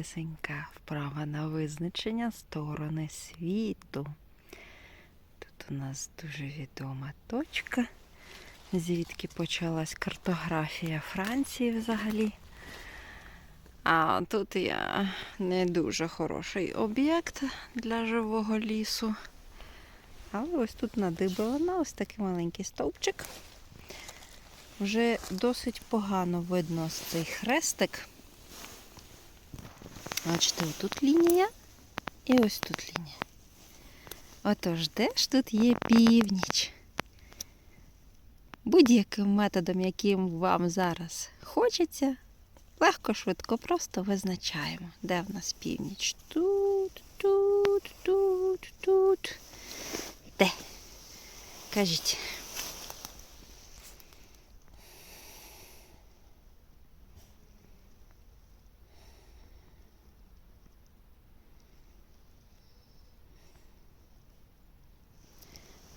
малесенька вправа на визначення сторони світу. Тут у нас дуже відома точка, звідки почалась картографія Франції взагалі. А тут я не дуже хороший об'єкт для живого лісу. Але ось тут надибала ось такий маленький стовпчик. Вже досить погано видно ось цей хрестик. Бачите, тут лінія і ось тут лінія. Отож, де ж тут є північ? Будь-яким методом, яким вам зараз хочеться, легко, швидко, просто визначаємо, де в нас північ. Тут, тут, тут, тут. Де? Кажіть.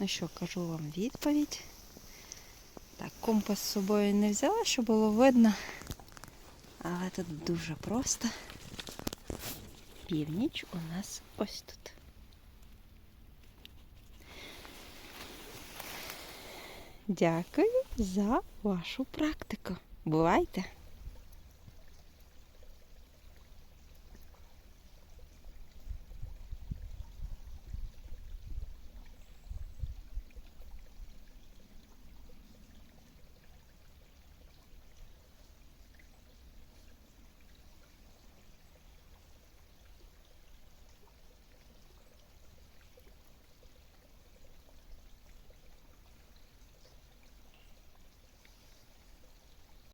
Ну що, кажу вам відповідь. Так, компас з собою не взяла, щоб було видно. Але тут дуже просто. Північ у нас ось тут. Дякую за вашу практику. Бувайте!